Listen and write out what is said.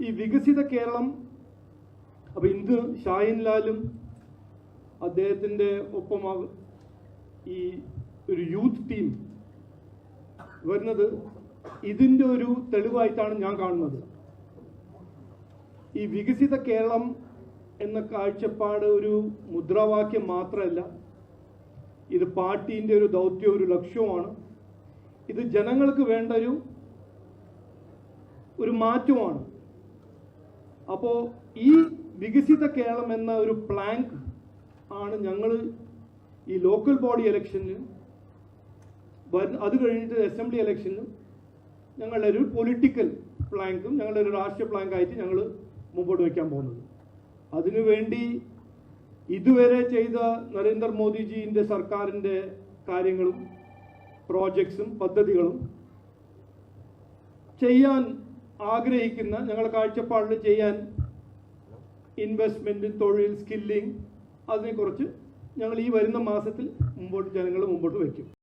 ഈ വികസിത കേരളം അപ്പൊ ഇന്ന് ഷാഹിൻ ലാലും അദ്ദേഹത്തിന്റെ ഒപ്പം ഈ ഒരു യൂത്ത് ടീം വരുന്നത് ഇതിന്റെ ഒരു തെളിവായിട്ടാണ് ഞാൻ കാണുന്നത്. ഈ വികസിത കേരളം എന്ന കാഴ്ചപ്പാട് ഒരു മുദ്രാവാക്യം മാത്രമല്ല ഇത് പാർട്ടീന്റെ ഒരു ദൗത്യം ഒരു ലക്ഷ്യവുമാണ്. ഇത് ജനങ്ങൾക്ക് വേണ്ട ഒരു ഒരു മാറ്റമാണ് അപ്പോൾ ഈ വികസിത കേരളം എന്ന ഒരു പ്ലാങ്ക് ആണ് ഞങ്ങൾ ഈ ലോക്കൽ ബോഡി ഇലക്ഷനിൽ അത് കഴിഞ്ഞിട്ട് അസംബ്ലി എലക്ഷനും ഞങ്ങളുടെ ഒരു പൊളിറ്റിക്കൽ പ്ലാങ്കും ഞങ്ങളുടെ ഒരു രാഷ്ട്രീയ പ്ലാങ്കായിട്ട് ഞങ്ങൾ മുമ്പോട്ട് വയ്ക്കാൻ പോകുന്നത്. അതിനുവേണ്ടി ഇതുവരെ ചെയ്ത നരേന്ദ്രമോദിജിന്റെ സർക്കാരിന്റെ കാര്യങ്ങളും പ്രോജക്ട്സും പദ്ധതികളും ചെയ്യാൻ ആഗ്രഹിക്കുന്ന ഞങ്ങളുടെ കാഴ്ചപ്പാടിൽ ചെയ്യാൻ ഇൻവെസ്റ്റ്മെന്റ് തൊഴിൽ സ്കില്ലിംഗ് അതിനെക്കുറിച്ച് ഞങ്ങൾ ഈ വരുന്ന മാസത്തിൽ മുമ്പോട്ട് ജനങ്ങൾ മുമ്പോട്ട് വയ്ക്കും.